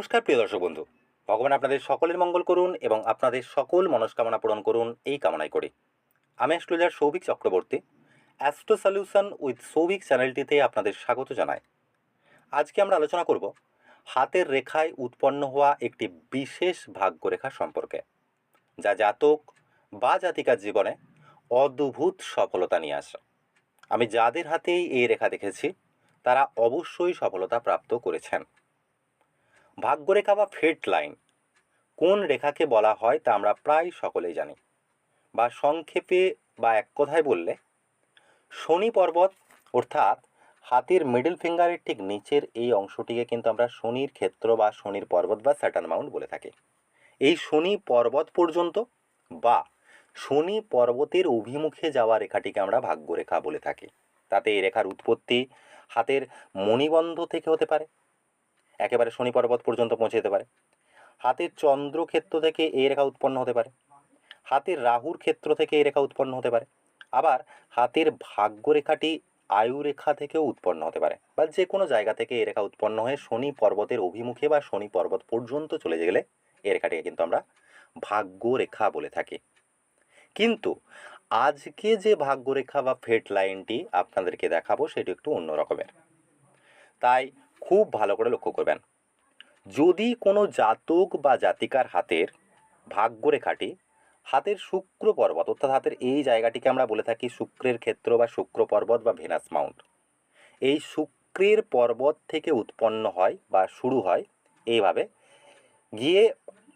নমস্কার, প্রিয় দর্শক বন্ধু। ভগবান আপনাদের সকলের মঙ্গল করুন এবং আপনাদের সকল মনস্কামনা পূরণ করুন এই কামনাই করি। আমি astrologer Souvik Chakraborty, astro solution with Souvik চ্যানেলটিতে আপনাদের স্বাগত জানাই। আজকে আমরা আলোচনা করব হাতের রেখায় উৎপন্ন হওয়া একটি বিশেষ ভাগ্যরেখা সম্পর্কে, যা জাতক বা জাতিকার জীবনে অদ্ভুত সফলতা নিয়ে আসে। আমি যাদের হাতেই এই রেখা দেখেছি, তারা অবশ্যই সফলতা প্রাপ্ত করেছেন। ভাগ্যরেখা বা ফেট লাইন। কোন রেখাকে বলা হয় তা আমরা প্রায় সকলেই জানি। বা সংক্ষেপে বা এক কথায় বললে, শনি পর্বত, অর্থাৎ হাতের মিডল ফিঙ্গারের ঠিক নিচের এই অংশটিকে কিন্তু আমরা শনির ক্ষেত্র বা শনির পর্বত বা স্যাটার্ন মাউন্ট বলে থাকি। এই শনি পর্বত পর্যন্ত বা শনি পর্বতের অভিমুখে যাওয়া রেখাটিকে আমরা ভাগ্যরেখা বলে থাকি। তাতে এই রেখার উৎপত্তি হাতের মণিবন্ধ থেকে হতে পারে একেবারে শনি পর্বত পর্যন্ত পৌঁছে যেতে পারে। হাতের চন্দ্রক্ষেত্র থেকে এই রেখা উৎপন্ন হতে পারে। হাতের রাহুর ক্ষেত্র থেকে এই রেখা উৎপন্ন হতে পারে। আবার হাতের ভাগ্যরেখাটি আয়ু রেখা থেকেও উৎপন্ন হতে পারে। বা যে কোনো জায়গা থেকে এই রেখা উৎপন্ন হয়ে শনি পর্বতের অভিমুখে বা শনি পর্বত পর্যন্ত চলে গেলে এই রেখাটিকে কিন্তু আমরা ভাগ্যরেখা বলে থাকি। কিন্তু আজকে যে ভাগ্যরেখা বা ফেট লাইনটি আপনাদেরকে দেখাবো সেটি একটু অন্য রকমের। তাই খুব ভালো করে লক্ষ্য করবেন। যদি কোনো জাতক বা জাতিকার হাতের ভাগ্যরেখাটি হাতের শুক্র পর্বত, অর্থাৎ হাতের এই জায়গাটিকে আমরা বলে থাকি শুক্রের ক্ষেত্র বা শুক্র পর্বত বা ভেনাস মাউন্ট, এই শুক্রের পর্বত থেকে উৎপন্ন হয় বা শুরু হয় এইভাবে, গিয়ে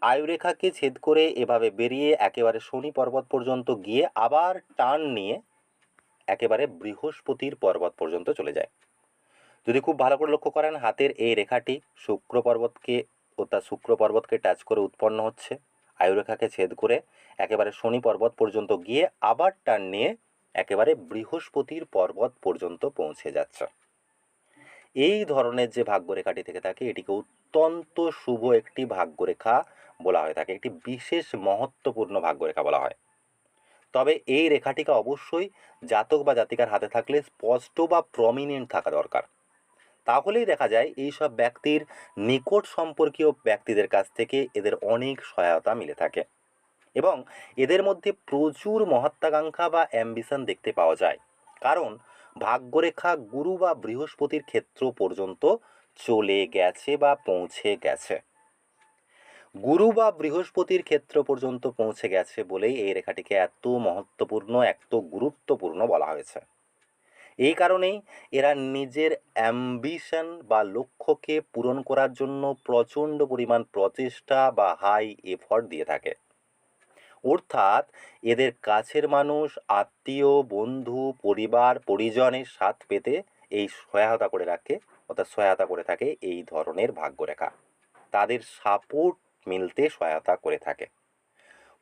আয়ুরেখাকে ছেদ করে এভাবে বেরিয়ে একেবারে শনি পর্বত পর্যন্ত গিয়ে আবার টান নিয়ে একেবারে বৃহস্পতির পর্বত পর্যন্ত চলে যায়। যদি খুব ভালো করে লক্ষ্য করেন, হাতের এই রেখাটি শুক্র পর্বতকে ও অর্থাৎ শুক্র পর্বতকে টাচ করে উৎপন্ন হচ্ছে। আয়ুরেখাকে ছেদ করে একেবারে শনি পর্বত পর্যন্ত গিয়ে আবার টান নিয়ে একেবারে বৃহস্পতির পর্বত পর্যন্ত পৌঁছে যাচ্ছে। এই ধরনের যে ভাগ্যরেখাটি থেকে থাকে, এটিকে অত্যন্ত শুভ একটি ভাগ্যরেখা বলা হয়ে থাকে। একটি বিশেষ মহত্বপূর্ণ ভাগ্যরেখা বলা হয়। তবে এই রেখাটিকে অবশ্যই জাতক বা জাতিকার হাতে থাকলে স্পষ্ট বা প্রমিনেন্ট থাকা দরকার। তাহলেই দেখা যায় এই সব ব্যক্তির নিকট সম্পর্কীয় ব্যক্তিদের কাছ থেকে এদের অনেক সহায়তা মিলে থাকে। এবং এদের মধ্যে প্রচুর মহত্বাকাঙ্ক্ষা বা অ্যাম্বিশন দেখতে পাওয়া যায়। কারণ ভাগ্যরেখা গুরু বা বৃহস্পতির ক্ষেত্র পর্যন্ত চলে গেছে বা পৌঁছে গেছে। গুরু বা বৃহস্পতির ক্ষেত্র পর্যন্ত পৌঁছে গেছে বলেই এই রেখাটিকে এত মহত্বপূর্ণ, এত গুরুত্বপূর্ণ বলা হয়েছে। এই কারণেই এরা নিজের অ্যাম্বিশন বা লক্ষ্যকে পূরণ করার জন্য প্রচণ্ড পরিমাণ প্রচেষ্টা বা হাই এফর্ট দিয়ে থাকে। অর্থাৎ এদের কাছের মানুষ, আত্মীয়, বন্ধু, পরিবার, পরিজনের সাথ পেতে এই সহায়তা করে রাখে, অর্থাৎ সহায়তা করে থাকে এই ধরনের ভাগ্যরেখা। তাদের সাপোর্ট মিলতে সহায়তা করে থাকে।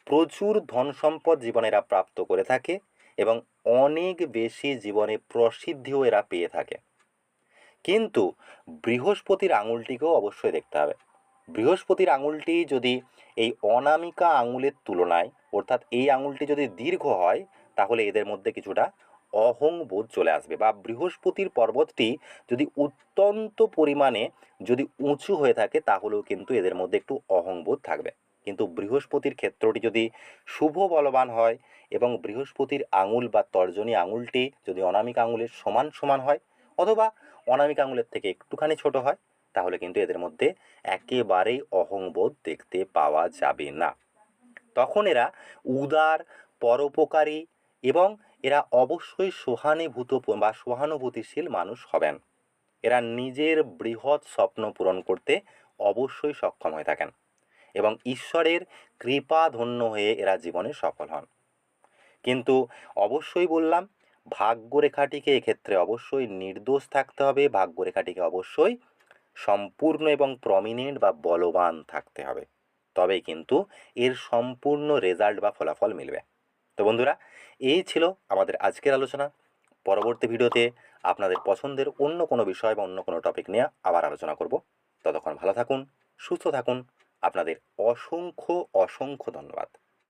প্রচুর ধন সম্পদ জীবনেরা প্রাপ্ত করে থাকে। এবং অনেক বেশি জীবনে প্রসিদ্ধিও এরা পেয়ে থাকে। কিন্তু বৃহস্পতির আঙুলটিকেও অবশ্যই দেখতে হবে। বৃহস্পতির আঙুলটি যদি এই অনামিকা আঙুলের তুলনায়, অর্থাৎ এই আঙুলটি যদি দীর্ঘ হয়, তাহলে এদের মধ্যে কিছুটা অহংবোধ চলে আসবে বা বৃহস্পতির পর্বতটি যদি অত্যন্ত পরিমাণে যদি উঁচু হয়ে থাকে, তাহলেও কিন্তু এদের মধ্যে একটু অহংবোধ থাকবে। কিন্তু বৃহস্পতির ক্ষেত্রটি যদি শুভ বলবান হয় এবং বৃহস্পতির আঙুল বা তর্জনী আঙুলটি যদি অনামিক আঙুলের সমান সমান হয় অথবা অনামিক আঙুলের থেকে একটুখানি ছোট হয়, তাহলে কিন্তু এদের মধ্যে একেবারেই অহংবোধ দেখতে পাওয়া যাবে না। তখন এরা উদার, পরোপকারী এবং এরা অবশ্যই সহানুভূত বা সহানুভূতিশীল মানুষ হবেন। এরা নিজের বৃহৎ স্বপ্ন পূরণ করতে অবশ্যই সক্ষম হয়ে থাকেন। এবং ঈশ্বরের কৃপা ধন্য হয়ে এরা জীবনে সফল হন। কিন্তু অবশ্যই বললাম, ভাগ্যরেখাটিকে এক্ষেত্রে অবশ্যই নির্দোষ থাকতে হবে, ভাগ্যরেখাটিকে অবশ্যই সম্পূর্ণ এবং প্রমিনেন্ট বা বলবান থাকতে হবে। তবে কিন্তু এর সম্পূর্ণ রেজাল্ট বা ফলাফল মিলবে। তো বন্ধুরা, এই ছিল আমাদের আজকের আলোচনা। পরবর্তী ভিডিওতে আপনাদের পছন্দের অন্য কোনো বিষয় বা অন্য কোনো টপিক নিয়ে আবার আলোচনা করব। ততক্ষণ ভালো থাকুন, সুস্থ থাকুন। আপনাদের অসংখ্য অসংখ্য ধন্যবাদ।